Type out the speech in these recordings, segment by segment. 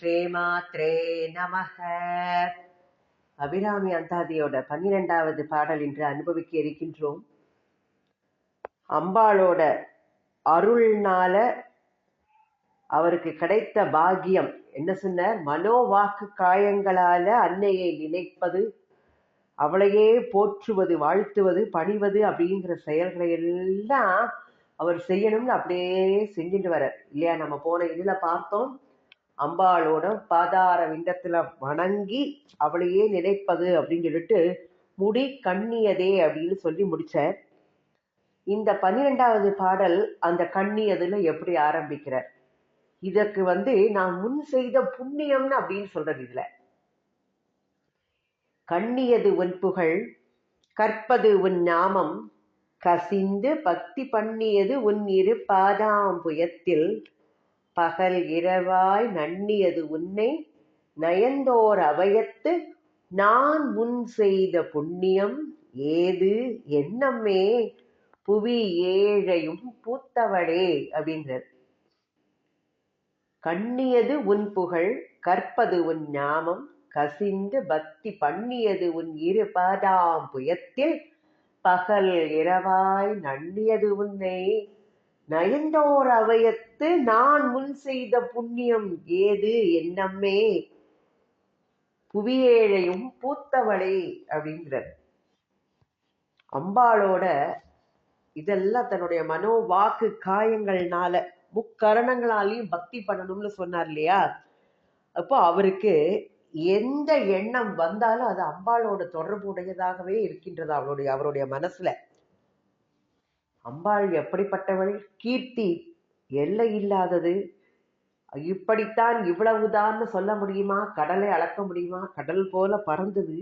ஸ்ரீமாத்ரே நமக. அபிராமி அந்தாதியோட பன்னிரெண்டாவது பாடல் இன்று அனுபவிக்க இருக்கின்றோம். அம்பாளோட அருள்னால அவருக்கு கிடைத்த பாக்கியம். என்ன சொன்ன? மனோவாக்கு காயங்களால அன்னையை நினைப்பது அவளையே போற்றுவது வாழ்த்துவது பணிவது அப்படிங்கிற செயல்களை எல்லாம் அவர் செய்யணும்னு அப்படியே செஞ்சுட்டு வர இல்லையா? நம்ம போன இதுல பார்த்தோம். அம்பாளோட பாதார விண்டத்துல வணங்கி அவளையே நினைப்பது அப்படின்னு சொல்லிட்டு முடி கண்ணியதே அப்படின்னு சொல்லி முடித்தார் இந்த பன்னிரெண்டாவது பாடல் அந்த கண்ணியதுல எப்படி ஆரம்பிக்கிறார்? இதற்கு வந்து நான் முன் செய்த புண்ணியம்னு அப்படின்னு சொல்றது இதுல. கண்ணியது உன் புகழ் கற்பது உன் நாமம் கசிந்து பக்தி பண்ணியது உன் இரு பாதாம்புயத்தில் பகல் இரவாய் நன்னியது உன்னை நயந்தோர் அவையத்து நான் முன் செய்த புண்ணியம் ஏது? என்னம்மே? புவி ஏழையும் பூத்தவளே அப்படின்றார். கண்ணியது உன் புகழ் கற்பது உன் ஞாமம் கசிந்து பக்தி பண்ணியது உன் இரு பாதாம்புயத்தில் பகல் இரவாய் நன்னியது உன்னை. நயந்தோர் அவையத்து நான் முன் செய்த புண்ணியம் ஏது? என்னம்மே புவியேழையும் பூத்தவளே அப்படிங்கிறார். அம்பாளோட இதெல்லாம் தன்னுடைய மனோ வாக்கு காயங்கள்னால முக்கரணங்களாலையும் பக்தி பண்ணணும்னு சொன்னார் இல்லையா? அப்போ அவருக்கு எந்த எண்ணம் வந்தாலும் அது அம்பாளோட தொடர்புடையதாகவே இருக்கின்றது அவளுடைய அவருடைய மனசுல. அம்பாள் எப்படிப்பட்டவள்? கீர்த்தி எல்லை இல்லாதது. இப்படித்தான் இவ்வளவுதான்னு சொல்ல முடியுமா? கடலை அளக்க முடியுமா? கடல் போல பறந்தது.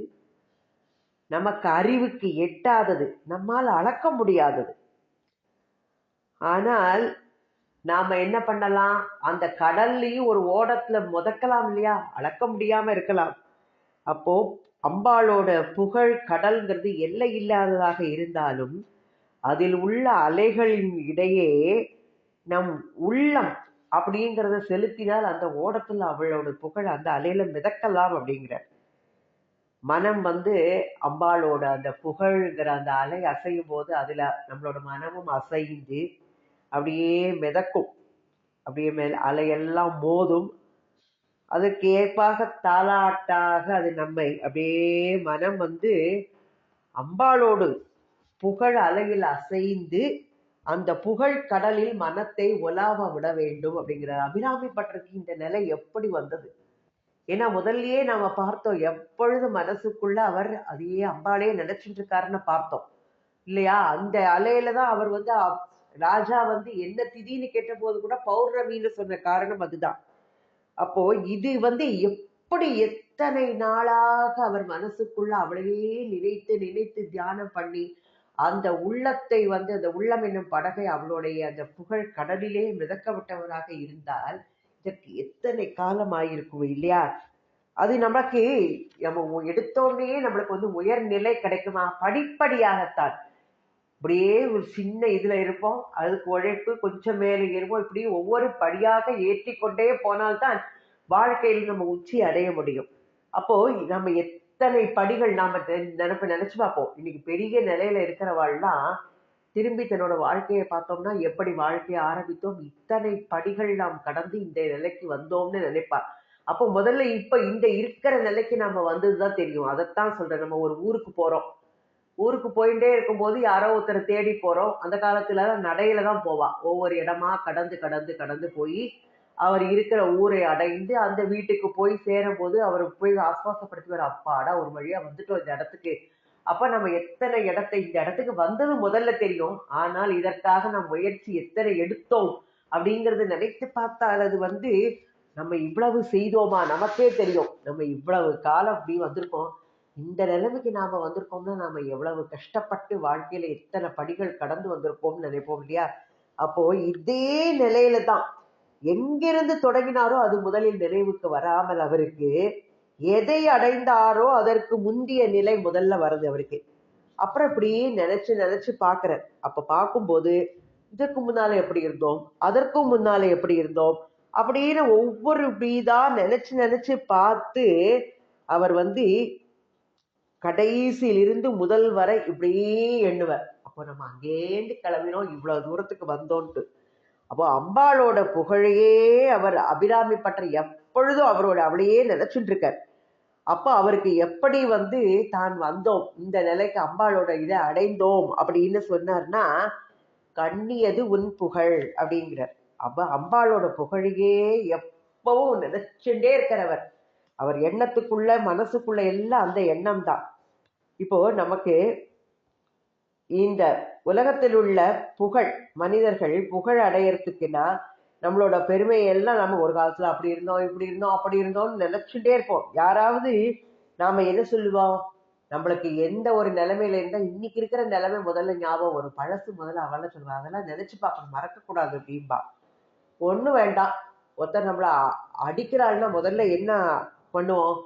நமக்கு அறிவுக்கு எட்டாதது. நம்மால் அளக்க முடியாதது. ஆனால் நாம என்ன பண்ணலாம்? அந்த கடல்லையும் ஒரு ஓடத்துல முதக்கலாம் இல்லையா? அளக்க முடியாம இருக்கலாம். அப்போ அம்பாளோட புகழ் கடல்ங்கிறது எல்லை இல்லாததாக இருந்தாலும் அதில் உள்ள அலைகளின் இடையே நம் உள்ளம் அப்படிங்கிறத செலுத்தினால் அந்த ஓடத்தில் அவளோட புகழ் அந்த அலையில மிதக்கலாம் அப்படிங்கிற மனம் வந்து அம்பாளோட அந்த புகழ்ங்கிற அந்த அலை அசையும் போது அதுல நம்மளோட மனமும் அசைந்து அப்படியே மிதக்கும். அப்படியே மேல் அலையெல்லாம் மோதும். அதற்கு ஏற்பாக அது நம்மை அப்படியே மனம் வந்து அம்பாளோடு புகழ் அலையில் அசைந்து அந்த புகழ் கடலில் மனத்தை ஒலாவ விட வேண்டும் அப்படிங்கிறார். அபிராமி பட்டருக்கு இந்த நிலை எப்படி வந்தது? ஏன்னா முதல்லயே நாம பார்த்தோம் எப்பொழுது மனசுக்குள்ள அவர் அதையே அம்பாளே நினைச்சிட்டு இருக்காருன்னு பார்த்தோம். இல்லையா? அந்த அலையில தான் அவர் வந்து ராஜா வந்து என்ன திதின்னு கேட்ட போது கூட பௌர்ணமின்னு சொன்ன காரணம் அதுதான். அப்போ இது வந்து எப்படி எத்தனை நாளாக அவர் மனசுக்குள்ள அவளையே நினைத்து நினைத்து தியானம் பண்ணி அந்த உள்ளத்தை வந்து அந்த உள்ளம் என்னும் படகை அவளுடைய அந்த புகழ் கடலிலே மிதக்க விட்டவராக இருந்தால் இதற்கு எத்தனை காலம் ஆயிருக்கும் இல்லையா? அது நமக்கு நம்ம எடுத்தோடனே நம்மளுக்கு வந்து உயர்நிலை கிடைக்குமா? படிப்படியாகத்தான். அப்படியே ஒரு சின்ன இதுல இருப்போம் அதுக்கு உழைப்பு கொஞ்சம் மேலே இருப்போம் இப்படி ஒவ்வொரு படியாக ஏற்றி கொண்டே போனால்தான் வாழ்க்கையில் நம்ம உச்சி அடைய முடியும். அப்போ நம்ம இத்தனை படிகள் நாம தெ- நினைப்பு நினைச்சு பார்ப்போம். இன்னைக்கு பெரிய நிலையில இருக்கிறவாள்லாம் திரும்பி தன்னோட வாழ்க்கையை பார்த்தோம்னா எப்படி வாழ்க்கையை ஆரம்பித்தோம் இத்தனை படிகள் நாம் கடந்து இந்த நிலைக்கு வந்தோம்னு நினைப்பா அப்போ முதல்ல இப்ப இந்த இருக்கிற நிலைக்கு நம்ம வந்ததுதான் தெரியும். அதைத்தான் சொல்றேன். நம்ம ஒரு ஊருக்கு போறோம். ஊருக்கு போயிட்டே இருக்கும்போது யாரோ ஒருத்தரை தேடி போறோம். அந்த காலத்துல நடையில தான் போவா. ஒவ்வொரு இடமா கடந்து கடந்து கடந்து போய் அவர் இருக்கிற ஊரை அடைந்து அந்த வீட்டுக்கு போய் சேரும்போது அவர் போய் ஆஸ்வாசப்படுத்துவார் அப்பாடா ஒரு வழியா வந்துட்டோம் இந்த இடத்துக்கு. அப்ப நம்ம எத்தனை இடத்தை இந்த இடத்துக்கு வந்தது முதல்ல தெரியும். ஆனால் இதற்காக நம் முயற்சி எத்தனை எடுத்தோம் அப்படிங்கறத நினைத்து பார்த்தால் அது வந்து நம்ம இவ்வளவு செய்தோமா? நமக்கே தெரியும். நம்ம இவ்வளவு காலம் அப்படி வந்திருக்கோம். இந்த நிலைமைக்கு நாம வந்திருக்கோம்னா நாம எவ்வளவு கஷ்டப்பட்டு வாழ்க்கையில எத்தனை படிகள் கடந்து வந்திருக்கோம்னு நினைப்போம் இல்லையா? அப்போ இதே நிலையில தான் எங்கிருந்து தொடங்கினாரோ அது முதலில் நிறைவுக்கு வராமல் அவருக்கு எதை அடைந்தாரோ அதற்கு முந்திய நிலை முதல்ல வருது அவருக்கு. அப்புறம் இப்படி நினைச்சு நினைச்சு பார்க்கிறார் அப்ப பார்க்கும்போது இதற்கு முன்னால எப்படி இருந்தோம்? அதற்கும் முன்னால எப்படி இருந்தோம்? அப்படின்னு ஒவ்வொரு வீதா நினைச்சு நினைச்சு பார்த்து அவர் வந்து கடைசியிலிருந்து முதல் வரை இப்படியே எண்ணுவார். அப்போ நம்ம அங்கேருந்து கிளம்பினோம் இவ்வளவு தூரத்துக்கு வந்தோன்ட்டு. அப்போ அம்பாளோட புகழையே அவர் அபிராமி பற்ற எப்பொழுதும் அவரோட அவளையே நினைச்சுட்டுருக்கார் அப்போ அவருக்கு எப்படி வந்து தான் வந்தோம் இந்த நிலைக்கு அம்பாளோட இதை அடைந்தோம் அப்படின்னு சொன்னார்னா கண்ணியது உன் புகழ் அப்படிங்கிறார். அப்ப அம்பாளோட புகழையே எப்பவும் நினைச்சுட்டே இருக்கிறவர் அவர். எண்ணத்துக்குள்ள மனசுக்குள்ள எல்லாம் அந்த எண்ணம் தான் இப்போ நமக்கு இந்த உலகத்தில் உள்ள புகழ் மனிதர்கள் புகழ் அடையறதுக்குன்னா நம்மளோட பெருமையெல்லாம் நம்ம ஒரு காலத்துல அப்படி இருந்தோம் இப்படி இருந்தோம் அப்படி இருந்தோம்னு நினைச்சுட்டே இருப்போம். யாராவது நாம என்ன சொல்லுவோம்? நம்மளுக்கு எந்த ஒரு நிலைமையில இருந்தா இன்னைக்கு இருக்கிற நிலைமை முதல்ல ஞாபகம் வரும். பழசு முதல்ல அவள சொல்லுவா அதெல்லாம் நினைச்சு பார்க்கணும் மறக்க கூடாது அப்படின்பா ஒண்ணும் வேண்டாம். ஒருத்தர் நம்மள அடிக்கிறாள்னா முதல்ல என்ன பண்ணுவோம்?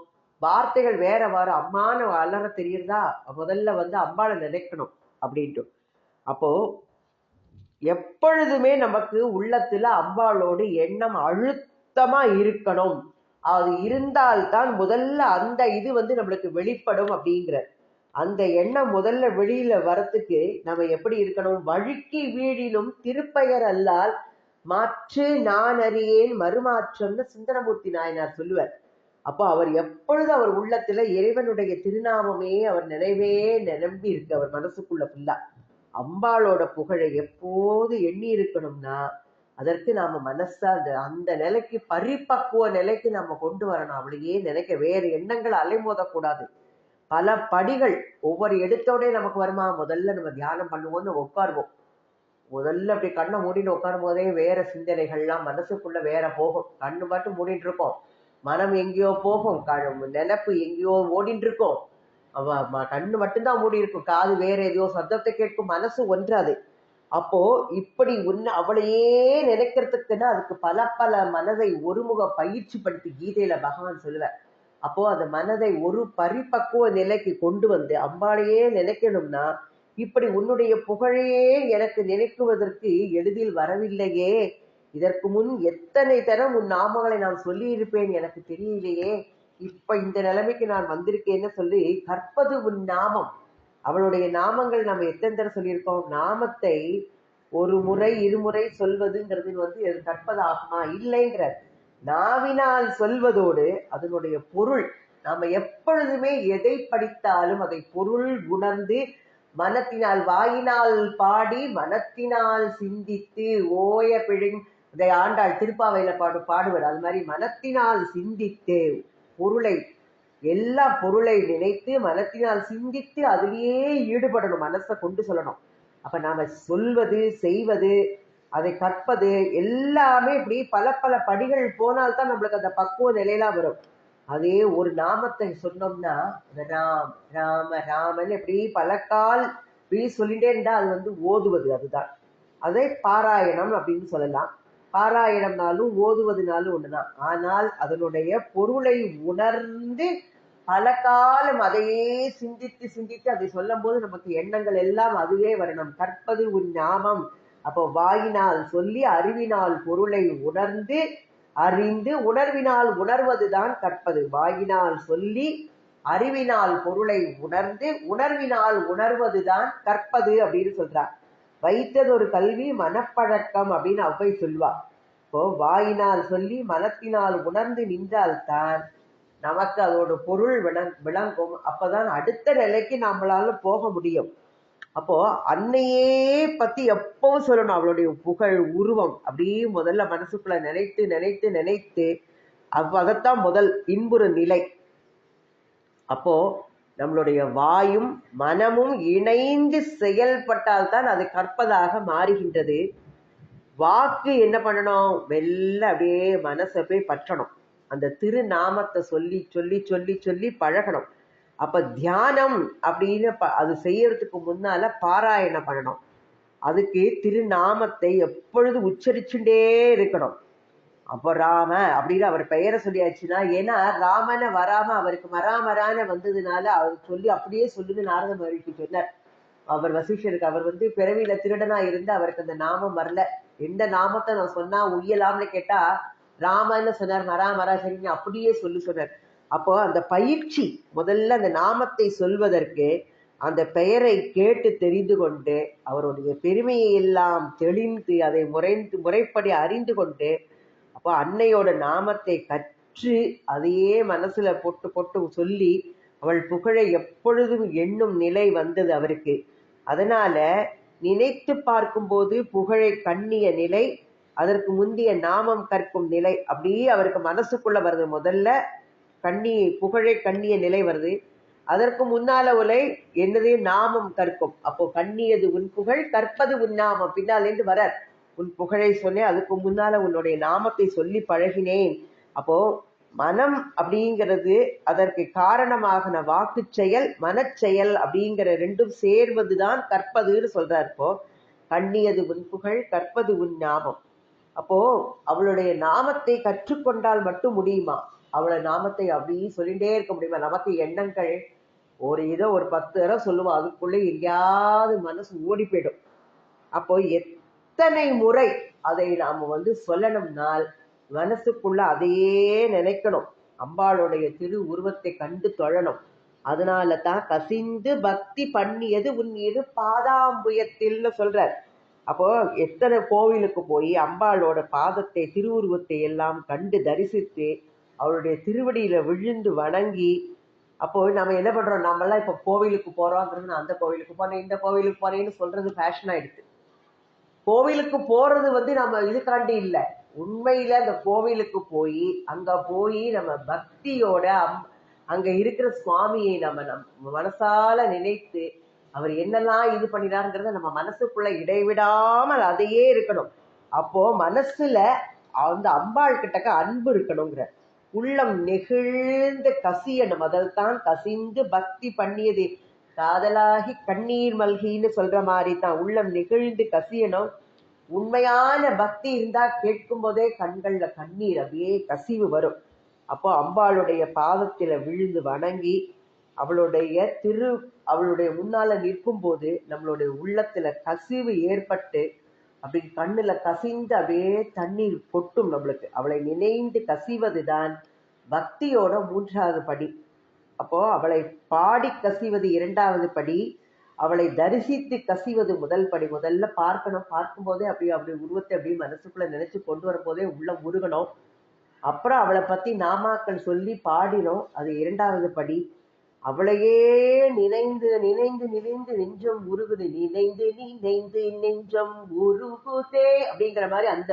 வார்த்தைகள் வேற வேற அம்மான்னு அலற தெரியுறதா? முதல்ல வந்து அம்பாளை நினைக்கணும். அப்படின்ட்டு. அப்போ எப்பொழுதுமே நமக்கு உள்ளத்துல அம்பாளோடு எண்ணம் அழுத்தமா இருக்கணும். அது இருந்தால்தான் முதல்ல அந்த இது வந்து நம்மளுக்கு வெளிப்படும் அப்படிங்கிற. அந்த எண்ணம் முதல்ல வெளியில வரத்துக்கு நம்ம எப்படி இருக்கணும்? வழுக்கி வீழிலும் திருப்பெயர் அல்லால் மாற்று நான் அறியேன் மறுமாற்றம்னு சுந்தரமூர்த்தி நாயனார் சொல்லுவார். அப்போ அவர் எப்பொழுது அவர் உள்ளத்துல இறைவனுடைய திருநாமமே அவர் நினைவே நிரம்பி இருக்கு அவர் மனசுக்குள்ள ஃபுல்லா அம்பாளோட புகழை எப்போது எண்ணி இருக்கணும்னா அதற்கு நாம மனசா அந்த அந்த நிலைக்கு பரிபக்குவ நிலைக்கு நம்ம கொண்டு வரணும். அவளையே நினைக்க வேற எண்ணங்கள் அலைமோதக்கூடாது. பல படிகள் ஒவ்வொரு எடுத்தோடே நமக்கு வருமா? முதல்ல நம்ம தியானம் பண்ணுவோம்னு உட்காருவோம். முதல்ல அப்படி கண்ணை மூடின்னு உட்காரும் போதே வேற சிந்தனைகள்லாம் மனசுக்குள்ள வேற போகும். கண்ணு மட்டும் மூடிட்டு இருக்கோம். மனம் எங்கேயோ போகும். நினப்பு எங்கேயோ ஓடிட்டு இருக்கும் அவ கண்ணு மட்டும்தான் மூடி இருக்கும் காது வேற எதையோ சத்தத்தை கேட்கும். மனசு ஒன்றாது. அப்போ இப்படி உன்னை அவளையே நினைக்கிறதுக்குன்னா அதுக்கு பல பல மனதை ஒருமுக பயிற்சி படுத்தி கீதையில பகவான் சொல்லுவார். அப்போ அந்த மனதை ஒரு பரிபக்குவ நிலைக்கு கொண்டு வந்து அம்பாளையே நினைக்கணும்னா இப்படி உன்னுடைய புகழையே எனக்கு நினைக்குவதற்கு எளிதில் வரவில்லையே. இதற்கு முன் எத்தனை தரம் உன் நாமங்களை நான் சொல்லி இருப்பேன் எனக்கு தெரியலையே. இப்ப இந்த நிலைமைக்கு நான் வந்திருக்கேன்னு சொல்லி கற்பது உன் நாமம். அவளுடைய நாமங்கள் நம்ம எத்தனை தடவை சொல்லியிருக்கோம்? நாமத்தை ஒரு முறை இருமுறை சொல்வதுங்கிறது வந்து கற்பது ஆகுமா இல்லைங்கிற நாவினால் சொல்வதோடு அதனுடைய பொருள் நாம எப்பொழுதுமே எதை படித்தாலும் அதை பொருள் உணர்ந்து மனத்தினால் வாயினால் பாடி மனத்தினால் சிந்தித்து ஓய பிழிங் இதை ஆண்டாள் திருப்பாவையில பாடு பாடுவர். அது மாதிரி மனத்தினால் சிந்தித்து பொருளை எல்லா பொருளை நினைத்து மனத்தினால் சிந்தித்து அதுலேயே ஈடுபடணும். மனசை கொண்டு சொல்லணும். அப்ப நாம சொல்வது செய்வது அதை கற்பது எல்லாமே இப்படி பல பல படிகள் போனால்தான் நம்மளுக்கு அந்த பக்குவ நிலையெல்லாம் வரும். அதே ஒரு நாமத்தை சொன்னோம்னா ராம் ராம ராமன் இப்படி பல கால் இப்படி சொல்லிட்டே இருந்தா அது வந்து ஓதுவது அதுதான். அதே பாராயணம் அப்படின்னு சொல்லலாம். பாராயணம்னாலும் ஓதுவதுனாலும் ஒண்ணுதான். ஆனால் அதனுடைய பொருளை உணர்ந்து பல காலம் அதையே சிந்தித்து சிந்தித்து அதை சொல்லும் போது நமக்கு எண்ணங்கள் எல்லாம் அதுவே வரணும். கற்பது உன் ஞாபம். அப்போ வாயினால் சொல்லி அறிவினால் பொருளை உணர்ந்து அறிந்து உணர்வினால் உணர்வதுதான் கற்பது. வாயினால் சொல்லி அறிவினால் பொருளை உணர்ந்து உணர்வினால் உணர்வதுதான் கற்பது அப்படின்னு சொல்றார். வைத்தது ஒரு கல்வி மனப்பழக்கம் அப்படின்னு அவ்வை சொல்வா இப்போ வாயினால் சொல்லி மனத்தினால் உணர்ந்து நின்றால்தான் நமக்கு அதோட பொருள் விளங் விளங்கும். அப்பதான் அடுத்த நிலைக்கு நம்மளால போக முடியும். அப்போ அன்னையே பத்தி எப்பவும் சொல்லணும். அவளுடைய புகழ் உருவம் அப்படியே முதல்ல மனசுக்குள்ள நினைத்து நினைத்து நினைத்து அவ் முதல் இன்புறு நிலை. அப்போ நம்மளுடைய வாயும் மனமும் இணைந்து செயல்பட்டால்தான் அது கற்பதாக மாறுகின்றது. வாக்கு என்ன பண்ணணும்? மெல்ல அப்படியே மனசை போய் பற்றணும். அந்த திருநாமத்தை சொல்லி சொல்லி சொல்லி சொல்லி பழகணும். அப்ப தியானம் அப்படின்னு ப- அது செய்யறதுக்கு முன்னால பாராயணம் பண்ணணும். அதுக்கு திருநாமத்தை எப்பொழுது உச்சரிச்சுட்டே இருக்கணும். அப்போ ராம அப்படின்னு அவர் பெயரை சொல்லியாச்சுன்னா ஏன்னா ராமனை வராம அவருக்கு மராமரான வந்ததுனால அவர் சொல்லி அப்படியே சொல்லுது நாரத மகிழ்ச்சி சொன்னார். அவர் வசிஷ்டருக்கு அவர் வந்து பிறவியில திருடனா இருந்து அவருக்கு அந்த நாமம் வரல. எந்த நாமத்தை நான் சொன்னா உயலாம்னு கேட்டா ராமன்னு சொன்னார் மரா மரா அப்படியே சொல்லி சொன்னார். அப்போ அந்த பயிற்சி முதல்ல அந்த நாமத்தை சொல்வதற்கு அந்த பெயரை கேட்டு தெரிந்து கொண்டு அவருடைய பெருமையை எல்லாம் தெளிந்து அதை முறைந்து முறைப்படி அறிந்து கொண்டு அப்போ அன்னையோட நாமத்தை கற்று அதையே மனசுல போட்டு போட்டு சொல்லி அவள் புகழை எப்பொழுதும் எண்ணும் நிலை வந்தது அவருக்கு. அதனால நினைத்து பார்க்கும்போது புகழை கண்ணிய நிலை அதற்கு முந்திய நாமம் கற்கும் நிலை அப்படியே அவருக்கு மனசுக்குள்ள வருது முதல்ல கண்ணி புகழை கண்ணிய நிலை வருது. அதற்கு முன்னால உலை என்னது? நாமம் கற்கும். அப்போ கண்ணியது உன் புகழ் கற்பது உன் நாமம். பின்னாலேருந்து வரார். உன் புகழை சொன்னேன் அதுக்கு முன்னால உன்னுடைய நாமத்தை சொல்லி பழகினேன். அப்போ மனம் அப்படிங்கிறது அதற்கு காரணமாகின வாக்கு செயல் மனச்செயல் அப்படிங்கிற ரெண்டும் சேர்வதுதான் கற்பதுன்னு சொல்றார். இப்போ கண்ணியது உன் புகழ் கற்பது உன் நாமம். அப்போ அவளுடைய நாமத்தை கற்றுக்கொண்டால் மட்டும் முடியுமா? அவளை நாமத்தை அப்படியே சொல்லிட்டே இருக்க முடியுமா? நமக்கு எண்ணங்கள் ஒரு இதை ஒரு பத்து தடவை சொல்லுவோம் அதுக்குள்ளே எங்கேயாவது மனசு ஓடி போயிடும். அப்போ எத்தனை முறை அதை நாம் வந்து சொல்லணும்னால் மனசுக்குள்ள அதையே நினைக்கணும். அம்பாளுடைய திரு உருவத்தை கண்டு தொழணும். அதனால தான் கசிந்து பக்தி பண்ணியது உன் இரு பாதாம்புயத்தில்னு சொல்றார். அப்போ எத்தனை கோவிலுக்கு போய் அம்பாளோட பாதத்தை திருவுருவத்தை எல்லாம் கண்டு தரிசித்து அவருடைய திருவடியில விழுந்து வணங்கி அப்போ நம்ம என்ன பண்றோம்? நம்மலாம் இப்போ கோவிலுக்கு போறோங்கிறது நான் அந்த கோவிலுக்கு போனேன் இந்த கோவிலுக்கு போனேன்னு சொல்றது ஃபேஷன் ஆயிடுச்சு. கோவிலுக்கு போறது வந்து நம்ம இதுக்காண்டி இல்லை. உண்மையில அந்த கோவிலுக்கு போய் அங்க போய் நம்ம பக்தியோட அம் அங்க இருக்கிற சுவாமியை நம்ம நம் மனசால நினைத்து அவர் என்னெல்லாம் இது பண்ணினாருங்கிறத நம்ம மனசுக்குள்ள இடைவிடாமல் அதையே இருக்கணும். அப்போ மனசுல அந்த அம்பாள் கிட்டக்க அன்பு இருக்கணுங்கிற. உள்ளம் நெகிழ்ந்து கசியணும். அதில் தான் கசிந்து பக்தி பண்ணியது. காதலாகி கண்ணீர் மல்கின்னு சொல்ற மாதிரி தான் உள்ளம் நெகிழ்ந்து கசியணும். உண்மையான பக்தி இருந்தா கேட்கும் போதே கண்கள்ல கண்ணீர் அப்படியே கசிவு வரும். அப்போ அம்பாளுடைய பாதத்துல விழுந்து வணங்கி அவளுடைய திரு அவளுடைய முன்னால நிற்கும் போது நம்மளுடைய உள்ளத்துல கசிவு ஏற்பட்டு அப்படி கண்ணுல கசிந்து அப்படியே தண்ணீர் பொட்டும் நம்மளுக்கு. அவளை நினைந்து கசிவதுதான் பக்தியோட மூன்றாவது படி. அப்போ அவளை பாடி கசிவது இரண்டாவது படி அவளை தரிசித்து கசிவது முதல் படி. முதல்ல பார்க்கணும். பார்க்கும்போதே அப்படி அப்படி உருவத்தை அப்படி மனசுக்குள்ள நினைச்சு கொண்டு வரும்போதே உள்ள உருகணும் அப்புறம் அவளை பத்தி நாமாக்கள் சொல்லி பாடினோம். அது இரண்டாவது படி. அவளையே நினைந்து நினைந்து நினைந்து நெஞ்சம் உருகுது. நினைந்து நினைந்து நெஞ்சம் உருகுதே அப்படிங்கிற மாதிரி அந்த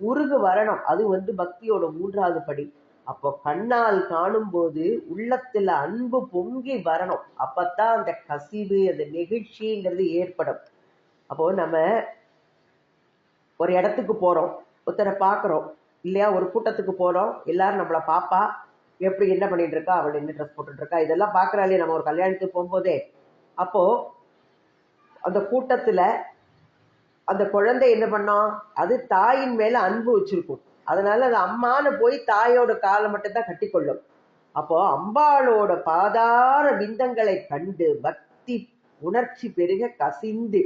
உருகு வரணும். அது வந்து பக்தியோட மூன்றாவது படி. அப்போ கண்ணால் காணும்போது உள்ளத்துல அன்பு பொங்கி வரணும். அப்பத்தான் அந்த கசிவு அந்த நெகிழ்ச்சிங்கிறது ஏற்படும். அப்போ நம்ம ஒரு இடத்துக்கு போறோம் ஒருத்தரை பார்க்குறோம் இல்லையா? ஒரு கூட்டத்துக்கு போறோம் எல்லாரும் நம்மளை பாப்பா எப்படி என்ன பண்ணிட்டு இருக்கா அவள் என்ன ட்ரெஸ் போட்டுட்டு இருக்கா இதெல்லாம் பார்க்கறாளே நம்ம ஒரு கல்யாணத்துக்கு போகும்போதே. அப்போ அந்த கூட்டத்துல அந்த குழந்தை என்ன பண்ணோம் அது தாயின் மேல அன்பு வச்சிருக்கும். அதனால அது அம்மானு போய் தாயோட காலை மட்டும்தான் கட்டிக்கொள்ளும். அப்போ அம்பாளோட பாதார பிந்தங்களை கண்டு பக்தி உணர்ச்சி பெருக கசிந்து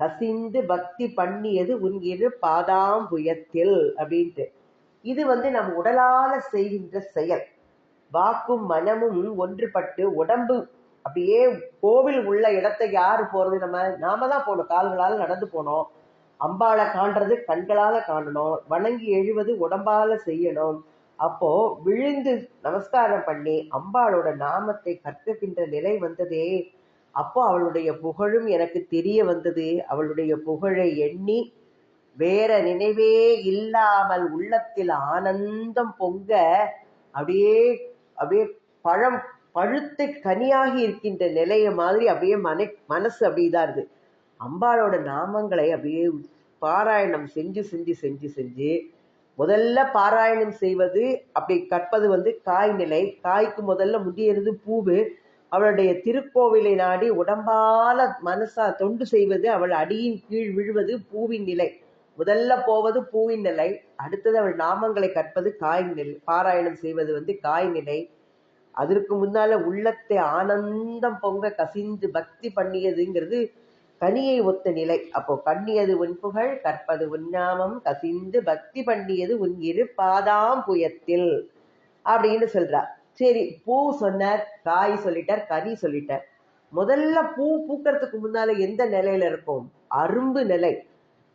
கசிந்து பக்தி பண்ணியது உன் இரு பாதாம்புயத்தில் அப்படின்ட்டு. இது வந்து நம் உடலால செய்கின்ற செயல். வாக்கும் மனமும் ஒன்றுபட்டு உடம்பு அப்படியே கோவில் உள்ள இடத்தை யாரு போறது? நம்ம நாம தான் போகணும். கால்களால் நடந்து போனோம் அம்பாளை காண்றது கண்களால காணணும். வணங்கி எழுவது உடம்பால செய்யணும். அப்போ விழுந்து நமஸ்காரம் பண்ணி அம்பாளோட நாமத்தை கற்கின்ற நிலை வந்ததே. அப்போ அவளுடைய புகழும் எனக்கு தெரிய வந்தது. அவளுடைய புகழை எண்ணி வேற நினைவே இல்லாமல் உள்ளத்தில் ஆனந்தம் பொங்க அப்படியே அப்படியே பழம் பழுத்து கனியாகி இருக்கின்ற நிலைய மாதிரி அப்படியே மனை மனசு அப்படிதான் இருக்கு. அம்பாளோட நாமங்களை அப்படியே பாராயணம் செஞ்சு செஞ்சு செஞ்சு செஞ்சு முதல்ல பாராயணம் செய்வது அப்படி கற்பது வந்து காய் நிலை. காய்க்கு முதல்ல முடியறது பூவு. அவளுடைய திருக்கோவிலை நாடி உடம்பால மனசா தொண்டு செய்வது அவள் அடியின் கீழ் விழுவது பூவின் நிலை. முதல்ல போவது பூவின் நிலை. அடுத்தது அவள் நாமங்களை கற்பது காய் நிலை. பாராயணம் செய்வது வந்து காய் நிலை. அதற்கு முன்னால உள்ளத்தை ஆனந்தம் பொங்க கசிந்து பக்தி பண்ணியதுங்கிறது கனியை ஒத்த நிலை. அப்போ கண்ணியது உன் புகழ் கற்பது உன்னாமம் கசிந்து பக்தி பண்ணியது உன் இரு பாதாம் புயத்தில் அப்படின்னு சொல்றார். சரி பூ சொன்னார் காய் சொல்லிட்டார் கனி சொல்லிட்டார். முதல்ல பூ பூக்கறதுக்கு முன்னால எந்த நிலையில இருக்கும்? அரும்பு நிலை.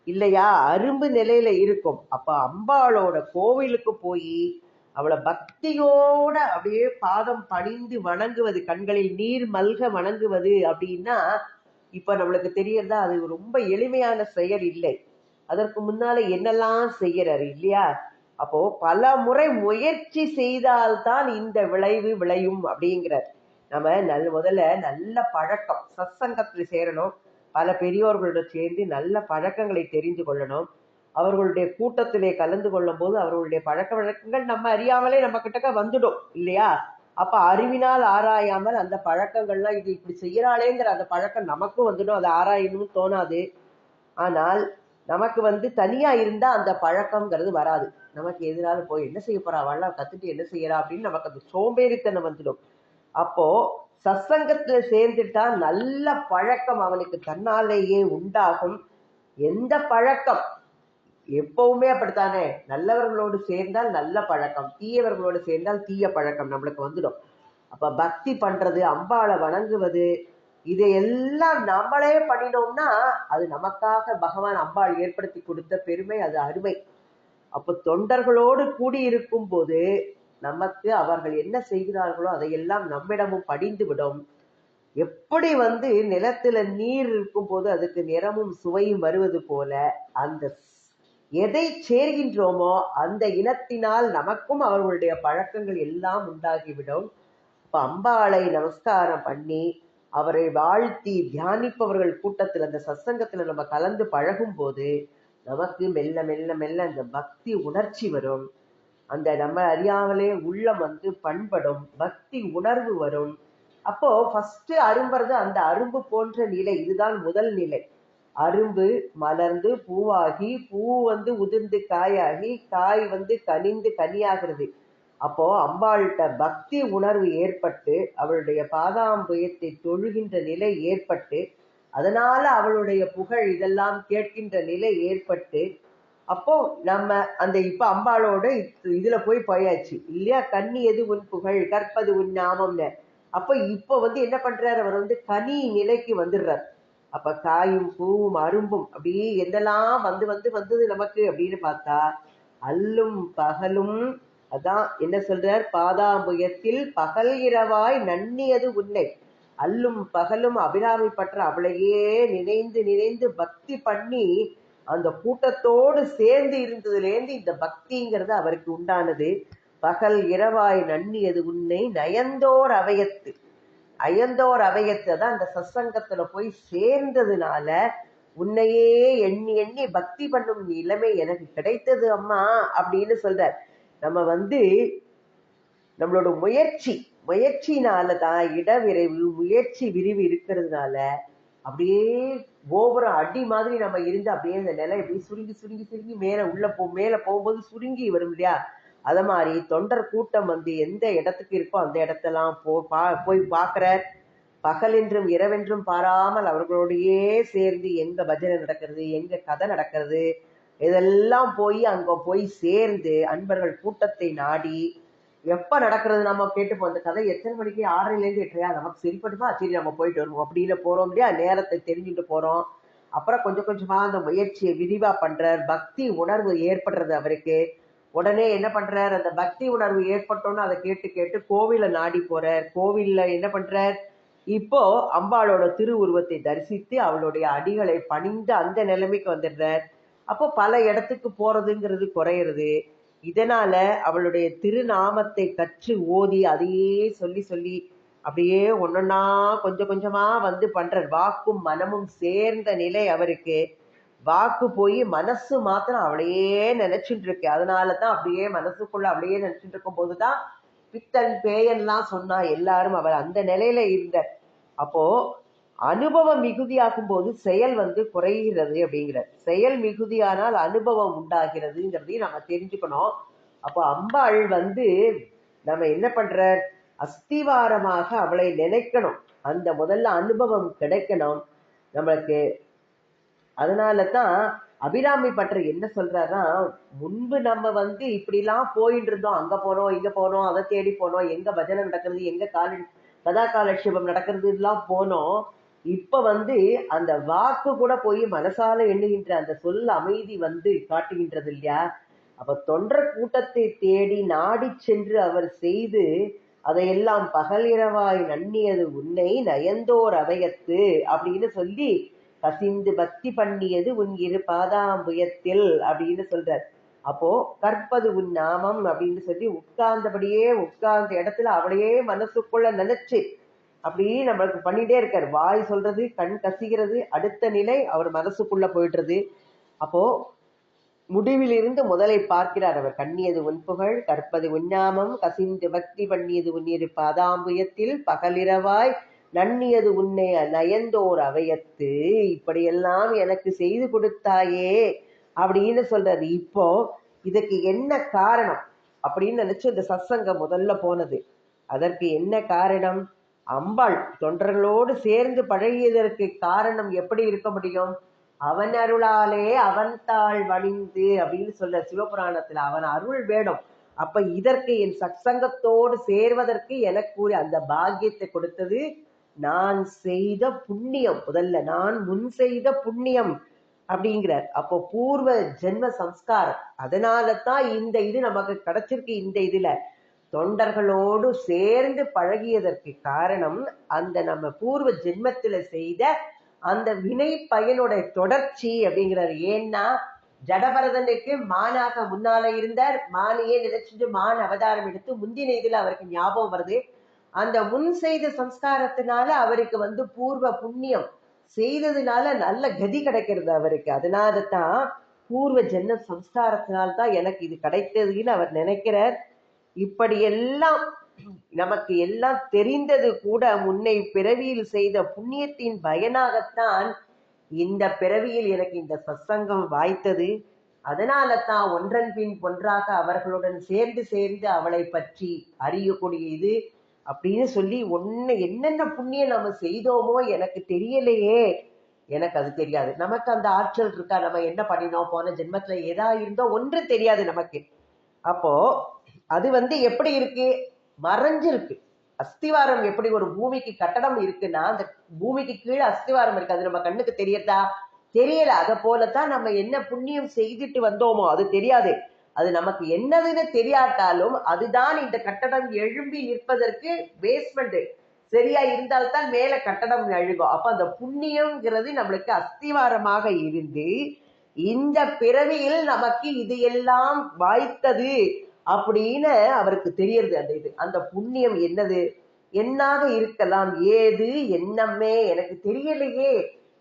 இல்லையா? அரும்பு நிலையில இருக்கும். அப்ப அம்பாளோட கோவிலுக்கு போய் அவளை பக்தியோட அப்படியே பாதம் பணிந்து வணங்குவது கண்களில் நீர் மல்க வணங்குவது அப்படின்னா இப்ப நம்மளுக்கு தெரியறதா அது ரொம்ப எளிமையான செயல் இல்லை. அதற்கு முன்னால என்னெல்லாம் செய்யறாரு இல்லையா? அப்போ பல முறை முயற்சி செய்தால்தான் இந்த விளைவு விளையும் அப்படிங்கிறார். நம்ம நல் முதல்ல நல்ல பழக்கம் சத்சங்கத்தில் சேரணும். பல பெரியோர்களோட சேர்ந்து நல்ல பழக்கங்களை தெரிந்து கொள்ளணும். அவர்களுடைய கூட்டத்திலே கலந்து கொள்ளும் போது அவர்களுடைய பழக்க வழக்கங்கள் நம்ம அறியாமலே நம்ம கிட்டக்க வந்துடும் இல்லையா? அப்ப அறிவினால் ஆராயாமல் அந்த பழக்கங்கள்லாம் இது இப்படி செய்யறாளேங்கிற அந்த பழக்கம் நமக்கும் வந்துடும். அதை ஆராயணும்னு தோணாது. ஆனால் நமக்கு வந்து தனியா இருந்தா அந்த பழக்கம்ங்கிறது வராது. நமக்கு எதிரால போய் என்ன செய்ய போறா? அவள்லாம் கத்துட்டு என்ன செய்யறா அப்படின்னு நமக்கு அந்த சோம்பேறித்தனம் வந்துடும். அப்போ சத்சங்கத்துல சேர்ந்துட்டா நல்ல பழக்கம் அவனுக்கு தன்னாலேயே உண்டாகும். எந்த பழக்கம்? எப்பவுமே அப்படித்தானே? நல்லவர்களோடு சேர்ந்தால் நல்ல பழக்கம். தீயவர்களோடு சேர்ந்தால் தீய பழக்கம் நம்மளுக்கு வந்துடும். அப்ப பக்தி பண்றது அம்பாளை வணங்குவது இதையெல்லாம் நம்மளே பண்ணினோம்னா அது நமக்காக பகவான் அம்பாள் ஏற்படுத்தி கொடுத்த பெருமை அது அருமை. அப்போ தொண்டர்களோடு கூடி இருக்கும் போது நமக்கு அவர்கள் என்ன செய்கிறார்களோ அதையெல்லாம் நம்மிடமும் படிந்து விடும் எப்படி வந்து நிலத்துல நீர் இருக்கும் போது அதுக்கு நிறமும் சுவையும் வருவது போல அந்த எதை சேர்கின்றோமோ அந்த இனத்தினால் நமக்கும் அவர்களுடைய பழக்கங்கள் எல்லாம் உண்டாகிவிடும். இப்ப அம்பாளை நமஸ்காரம் பண்ணி அவரை வாழ்த்தி தியானிப்பவர்கள் கூட்டத்தில் அந்த சத்சங்கத்தில் நம்ம கலந்து பழகும் போது நமக்கு மெல்ல மெல்ல மெல்ல அந்த பக்தி உணர்ச்சி வரும். அந்த நம்ம அறியாமலே உள்ளம் வந்து பண்படும் பக்தி உணர்வு வரும். அப்போ ஃபர்ஸ்ட் அரும்புறது அந்த அரும்பு போன்ற நிலை இதுதான் முதல் நிலை. அரும்பு மலர்ந்து பூவாகி பூ வந்து உதிர்ந்து காயாகி காய் வந்து கனிந்து கனியாகிறது. அப்போ அம்பாள்கிட்ட பக்தி உணர்வு ஏற்பட்டு அவளுடைய பாதாம்புயத்தை தொழுகின்ற நிலை ஏற்பட்டு அதனால அவளுடைய புகழ் இதெல்லாம் கேட்கின்ற நிலை ஏற்பட்டு அப்போ நம்ம அந்த இப்ப அம்பாளோட இது- இதுல போய் போயாச்சு. இல்லையா கண்ணி எது உன் புகழ்? கற்பது உன் நாமம்னு. அப்ப இப்ப வந்து என்ன பண்றாரு? அவர் வந்து கனி நிலைக்கு வந்துடுறார். அப்ப காயும் பூவும் அரும்பும் அப்படியே எதெல்லாம் வந்து வந்து வந்தது நமக்கு அப்படின்னு பார்த்தா அல்லும் பகலும் அதான் என்ன சொல்றார்? பாதாம்புயத்தில் பகல் இரவாய் நன்னியது உன்னை. அல்லும் பகலும் அபிராமி பற்ற அவளையே நினைந்து நினைந்து பக்தி பண்ணி அந்த கூட்டத்தோடு சேர்ந்து இருந்ததுலேருந்து இந்த பக்திங்கிறது அவருக்கு உண்டானது. பகல் இரவாய் நன்னியது உன்னை நயந்தோர் அவையத்து. அயந்தோர் அவையத்தை தான் அந்த சத்சங்கத்துல போய் சேர்ந்ததுனால உன்னையே எண்ணி எண்ணி பக்தி பண்ணும் நிலைமை எனக்கு கிடைத்தது அம்மா அப்படின்னு சொல்றார். நம்ம வந்து நம்மளோட முயற்சி முயற்சினால தான் இடவிரைவு முயற்சி விரிவு இருக்கிறதுனால அப்படியே கோபுரம் அடி மாதிரி நம்ம இருந்து அப்படியே அந்த நிலை அப்படியே சுருங்கி சுருங்கி சுருங்கி மேல உள்ள போ மேல போகும்போது சுருங்கி வரும் இல்லையா? அதை மாதிரி தொண்டர் கூட்டம் வந்து எந்த இடத்துக்கு இருக்கோ அந்த இடத்தெல்லாம் போ பா போய் பார்க்கறார். பகலென்றும் இரவென்றும் பாராமல் அவர்களோடையே சேர்ந்து எங்க பஜனை நடக்கிறது எங்க கதை நடக்கிறது இதெல்லாம் போய் அங்க போய் சேர்ந்து அன்பர்கள் கூட்டத்தை நாடி எப்ப நடக்கிறது நம்ம கேட்டுப்போம். அந்த கதை எத்தனை மணிக்கு? ஆறரைல இருந்து எட்டரையா நமக்கு சரிப்படுமா சரி நம்ம போயிட்டு வருவோம். அப்படின்னு போறோம் இல்லையா? நேரத்தை தெரிஞ்சுட்டு போறோம். அப்புறம் கொஞ்சம் கொஞ்சமா அந்த முயற்சியை விரிவா பண்றார். பக்தி உணர்வு ஏற்படுறது அவருக்கு. உடனே என்ன பண்றார்? அந்த பக்தி உணர்வு ஏற்பட்டோன்னு அதை கேட்டு கேட்டு கோவிலை நாடி போறார். கோவில்ல என்ன பண்றார்? இப்போ அம்பாளோட திருவுருவத்தை தரிசித்து அவளுடைய அடிகளை பணிந்து அந்த நிலைமைக்கு வந்துடுறார். அப்போ பல இடத்துக்கு போறதுங்கிறது குறையிறது. இதனால அவளுடைய திருநாமத்தை கற்று ஓதி அதையே சொல்லி சொல்லி அப்படியே ஒன்னொன்னா கொஞ்சம் கொஞ்சமா வந்து பண்றார். வாக்கும் மனமும் சேர்ந்த நிலை அவருக்கு. வாக்கு போய் மனசு மாத்திரம் அவளையே நினைச்சுட்டு இருக்கு அதனால தான் அப்படியே மனசுக்குள்ள அப்படியே நினைச்சுட்டு இருக்கும் போதுதான் பித்தன் பேயன்லாம் சொன்னா எல்லாரும் அவர் அந்த நிலையில இருந்த. அப்போ அனுபவம் மிகுதியாகும் போது செயல் வந்து குறைகிறது அப்படிங்கிற. செயல் மிகுதியானால் அனுபவம் உண்டாகிறதுங்கிறதையும் நம்ம தெரிஞ்சுக்கணும். அப்போ அம்பாள் வந்து நம்ம என்ன பண்ற? அஸ்திவாரமாக அவளை நினைக்கணும். அந்த முதல்ல அனுபவம் கிடைக்கணும். நம்மளுக்கு அதனால தான் அபிராமி பட்டர் என்ன சொல்றாருன்னா முன்பு நம்ம வந்து இப்படிலாம் போயிட்டு இருந்தோம் அங்க போனோம் இங்க போனோம் அதை தேடி போனோம். எங்க பஜனை நடக்கிறது எங்க கால கதா காலட்சேபம் நடக்கிறது எல்லாம் போனோம். இப்ப வந்து அந்த வாக்கு கூட போய் மனசால எண்ணுகின்ற அந்த சொல் அமைதி வந்து காட்டுகின்றது இல்லையா? அப்ப தொண்டர் கூட்டத்தை தேடி நாடி சென்று அவர் செய்து அதையெல்லாம் பகலிரவாய் நன்னியது உன்னை நயந்தோர் அவையத்து அப்படின்னு சொல்லி கசிந்து பக்தி பண்ணியது உன் இரு பாதாம்புயத்தில் அப்படின்னு சொல்றார். அப்போ கற்பது உன் நாமம் அப்படின்னு சொல்லி உட்கார்ந்தபடியே உட்கார்ந்த இடத்துல அவளையே மனசுக்குள்ள நினைச்சு அப்படியே நம்மளுக்கு பண்ணிட்டே இருக்கார். வாய் சொல்றது கண் கசிகிறது அடுத்த நிலை அவர் மனசுக்குள்ள போயிடுறது. அப்போ முடிவிலிருந்து முதலை பார்க்கிறார் அவர். கண்ணியது உன் புகழ் கற்பது உன்னாமம் கசிந்து பக்தி பண்ணியது உன்னிரு பாதாம்புயத்தில் பகலிரவாய் நன்னியது உன்னை நயந்தோர் அவையத்து. இப்படியெல்லாம் எனக்கு செய்து கொடுத்தாயே அப்படின்னு சொல்றாரு இப்போ இதுக்கு என்ன காரணம் அப்படின்னு நினைச்சு இந்த சத்சங்கம் முதல்ல போனது. அதற்கு என்ன காரணம்? அம்பாள் தொண்டர்களோடு சேர்ந்து பழகியதற்கு காரணம் எப்படி இருக்க முடியும்? அவன் அருளாலே அவன் தாள் வணிந்து அப்படின்னு சொல்ற சிவபுராணத்துல அவன் அருள் வேணும். அப்ப இதற்கு என் சத்சங்கத்தோடு சேர்வதற்கு எனக்கு அந்த பாக்கியத்தை கொடுத்தது நான் செய்த புண்ணியம் முதல்ல நான் முன் செய்த புண்ணியம் அப்படிங்கிறார். அப்போ பூர்வ ஜென்ம சம்ஸ்காரம். அதனால தான் இந்த இது நமக்கு கிடைச்சிருக்கு இந்த இதுல. தொண்டர்களோடு சேர்ந்து பழகியதற்கு காரணம் அந்த நம்ம பூர்வ ஜென்மத்துல செய்த அந்த வினை பயனுடைய தொடர்ச்சி அப்படிங்கிறார். ஏன்னா ஜடபரதனுக்கு மானாக முன்னால இருந்தார். மானையே நினைச்சிட்டு மான் அவதாரம் எடுத்து முந்தின இதுல அவருக்கு ஞாபகம் வருது. அந்த முன் செய்த சம்ஸ்காரத்தினால அவருக்கு வந்து பூர்வ புண்ணியம். செய்ததுனால நல்ல கதி கிடைக்கிறது அவருக்கு. அதனால தான் பூர்வ ஜென்ம சம்ஸ்காரத்தினால்தான் எனக்கு இது கிடைத்ததுன்னு அவர் நினைக்கிறார். இப்படியெல்லாம் நமக்கு எல்லாம் தெரிந்தது கூட முன்னை பிறவியில் செய்த புண்ணியத்தின் பயனாகத்தான் இந்த பிறவியில் எனக்கு இந்த சத்சங்கம் வாய்த்தது. அதனால தான் ஒன்றன் பின் ஒன்றாக அவர்களுடன் சேர்ந்து சேர்ந்து அவளை பற்றி அறியக்கூடிய இது அப்படின்னு சொல்லி ஒன்னு என்னென்ன புண்ணியம் நம்ம செய்தோமோ எனக்கு தெரியலையே. எனக்கு அது தெரியாது. நமக்கு அந்த ஆற்றல் இருக்கா? நம்ம என்ன பண்ணினோம்? போன ஜென்மத்துல ஏதா இருந்தோ ஒன்று தெரியாது நமக்கு. அப்போ அது வந்து எப்படி இருக்கு? மறைஞ்சிருக்கு. அஸ்திவாரம் எப்படி ஒரு பூமிக்கு கட்டடம் இருக்குன்னா அந்த பூமிக்கு கீழே அஸ்திவாரம் இருக்கு. அது நம்ம கண்ணுக்கு தெரியறதா? தெரியல. அத போலத்தான் நம்ம என்ன புண்ணியம் செய்துட்டு வந்தோமோ அது தெரியாது. அது நமக்கு என்னதுன்னு தெரியாட்டாலும் அதுதான் இந்த கட்டடம் எழும்பி நிற்பதற்கு பேஸ்மெண்ட் சரியா இருந்தால்தான் மேல கட்டடம் எழுகும் அப்ப அந்த புண்ணியம்ங்கிறது நம்மளுக்கு அஸ்திவாரமாக இருந்து இந்த பிறவியில் நமக்கு இது எல்லாம் வாய்த்தது அப்படின்னு அவருக்கு தெரியறது. அந்த இது அந்த புண்ணியம் என்னது? என்னாக இருக்கலாம்? ஏது? என்னமே எனக்கு தெரியலையே.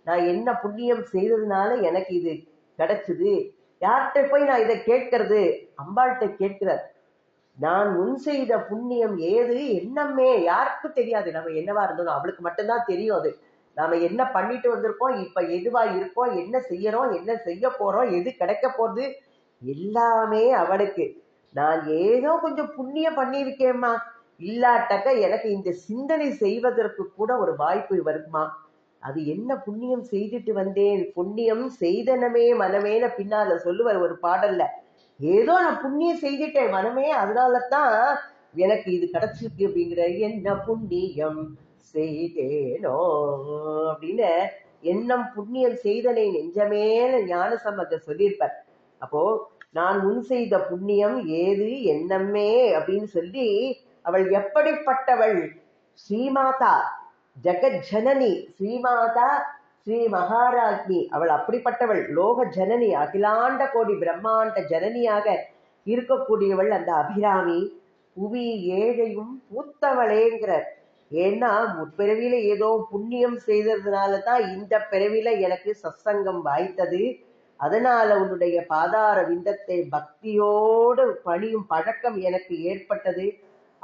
நான் என்ன புண்ணியம் செய்ததுனால எனக்கு இது கிடைச்சது? யார்கிட்ட போய் நான் இதை கேட்கறது? அம்பாள்கிட்ட கேட்கிறார். நான் முன் செய்த புண்ணியம் ஏது? என்னமே யாருக்கும் தெரியாது. நம்ம என்னவா இருந்தோம்? அவளுக்கு மட்டும்தான் தெரியும் அது. நாம என்ன பண்ணிட்டு வந்திருக்கோம்? இப்ப எதுவா இருக்கோம்? என்ன செய்யறோம்? என்ன செய்ய போறோம்? எது கிடைக்க போறது எல்லாமே அவளுக்கு. நான் ஏதோ கொஞ்சம் புண்ணியம் பண்ணியிருக்கேம்மா. இல்லாட்டக்க எனக்கு இந்த சிந்தனை செய்வதற்கு கூட ஒரு வாய்ப்பு வருமா அது என்ன புண்ணியம் செய்துட்டு வந்தேன்? புண்ணியம் செய்தனமே மனமேன பின்னால சொல்லுவார் ஒரு பாடல்ல. ஏதோ நான் புண்ணியம் செய்துட்டேன் மனமே அதனால தான் எனக்கு இது கிடைச்சிருக்கு அப்படிங்கிற என்ன புண்ணியம் செய்தேனோ அப்படின்னு எண்ணம் புண்ணியம் செய்தனை நெஞ்சமேன ஞான சம்பந்த சொல்லியிருப்பார். அப்போ நான் முன் செய்த புண்ணியம் ஏது என்னமே அப்படின்னு சொல்லி அவள் எப்படிப்பட்டவள்? ஸ்ரீமாதா ஜெகஜனனி ஸ்ரீமாதா ஸ்ரீ மகாராஜ்னி அவள் அப்படிப்பட்டவள். லோக ஜனனி அகிலாண்ட கோடி பிரம்மாண்ட ஜனனியாக இருக்கக்கூடியவள் அந்த அபிராமி. புவி ஏழையும் பூத்தவளேங்கிறார். ஏன்னா முற்பிறவியில ஏதோ புண்ணியம் செய்ததுனால தான் இந்த பிறவியில எனக்கு சத்சங்கம் வாய்த்தது. அதனால உன்னுடைய பாதார விந்தத்தை பக்தியோடு பணியும் பழக்கம் எனக்கு ஏற்பட்டது.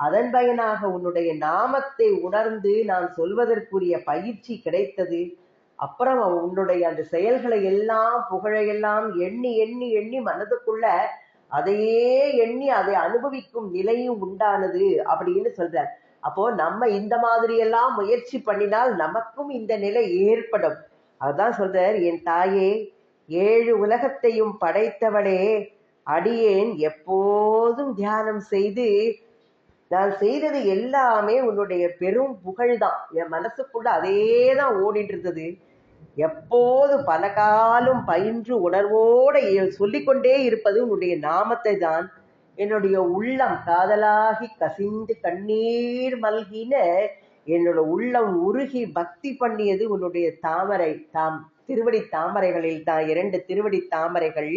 அதன் பயனாக உன்னுடைய நாமத்தை உணர்ந்து நான் சொல்வதற்குரிய பயிற்சி கிடைத்தது. அப்புறம் உன்னுடைய அந்த செயல்களை எல்லாம் புகழையெல்லாம் எண்ணி எண்ணி எண்ணி மனதுக்குள்ள அதையே எண்ணி அதை அனுபவிக்கும் நிலையும் உண்டானது அப்படின்னு சொல்ற. அப்போ நம்ம இந்த மாதிரி எல்லாம் முயற்சி பண்ணினால் நமக்கும் இந்த நிலை ஏற்படும். அதுதான் சொல்றார் என் தாயே ஏழு உலகத்தையும் படைத்தவளே அடியேன் எப்போதும் தியானம் செய்து நான் செய்தது எல்லாமே உன்னுடைய பெரும் புகழ்தான். என் மனசுக்குள்ள அதே தான் ஓடிட்டு இருந்தது எப்போது பல காலம் பயின்று உணர்வோட சொல்லிக்கொண்டே இருப்பது உன்னுடைய நாமத்தை தான் என்னுடைய உள்ளம் காதலாகி கசிந்து கண்ணீர் மல்கின என்னோட உள்ளம் உருகி பக்தி பண்ணியது உன்னுடைய தாமரை தாம் திருவடி தாமரைகளில் தான். இரண்டு திருவடி தாமரைகள்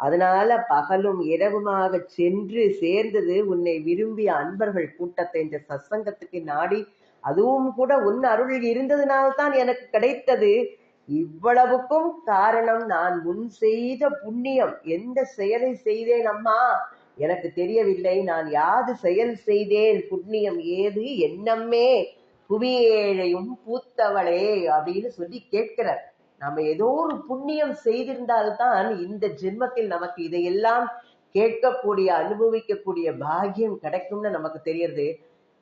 அதனால பகலும் இரவுமாக சென்று சேர்ந்தது உன்னை விரும்பிய அன்பர்கள் கூட்டத்தை இந்த சத்சங்கத்துக்கு நாடி அதுவும் கூட உன் அருள் இருந்ததினால்தான் எனக்கு கிடைத்தது. இவ்வளவுக்கும் காரணம் நான் முன் செய்த புண்ணியம். எந்த செயலை செய்தேன் அம்மா? எனக்கு தெரியவில்லை. நான் யாது செயல் செய்தேன்? புண்ணியம் ஏது? என்னம்மே? புவியேழையும் பூத்தவளே அப்படின்னு சொல்லி கேட்கிறார். நம்ம ஏதோ ஒரு புண்ணியம் செய்திருந்தால்தான் இந்த ஜென்மத்தில் நமக்கு இதையெல்லாம் கேட்கக்கூடிய அனுபவிக்கக்கூடிய பாக்கியம் கிடைக்கும்னு நமக்கு தெரியறது.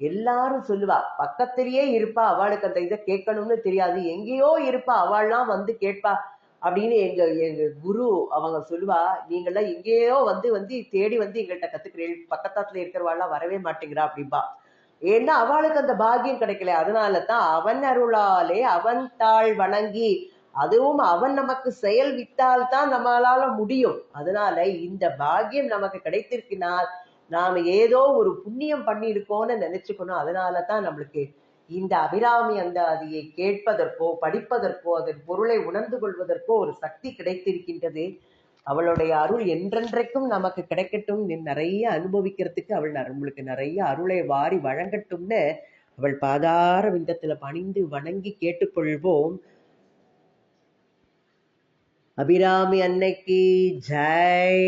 எல்லாரும் சொல்லுவா பக்கத்திலேயே இருப்பா அவளுக்கு அந்த இதை கேட்கணும்னு தெரியாது. எங்கேயோ இருப்பா அவள்லாம் வந்து கேட்பா அப்படின்னு எங்க எங்க குரு அவங்க சொல்லுவா நீங்கெல்லாம் எங்கேயோ வந்து வந்து தேடி வந்து எங்கள்கிட்ட கத்துக்கிறீள் பக்கத்தாத்துல இருக்கிறவாள்லாம் வரவே மாட்டேங்கிறா அப்படிம்பா. ஏன்னா அவளுக்கு அந்த பாக்கியம் கிடைக்கல. அதனால தான் அவன் அருளாலே அவன் தாழ் வணங்கி அதுவும் அவன் நமக்கு செயல் வித்தால் தான் நம்மளால முடியும். அதனால இந்த பாக்கியம் நமக்கு கிடைத்திருக்கினால் நாம ஏதோ ஒரு புண்ணியம் பண்ணியிருக்கோம்னு நினைச்சுக்கணும். அதனால தான் நம்மளுக்கு இந்த அபிராமி அந்த அதையை கேட்பதற்கோ படிப்பதற்கோ அதன் பொருளை உணர்ந்து கொள்வதற்கோ ஒரு சக்தி கிடைத்திருக்கின்றது. அவளுடைய அருள் என்றென்றைக்கும் நமக்கு கிடைக்கட்டும் நிறைய அனுபவிக்கிறதுக்கு அவள் நம்மளுக்கு நிறைய அருளை வாரி வழங்கட்டும்னு அவள் பாதார விந்தத்துல பணிந்து வணங்கி கேட்டுக்கொள்வோம். அபிராமி அன்னைக்கு ஜெய்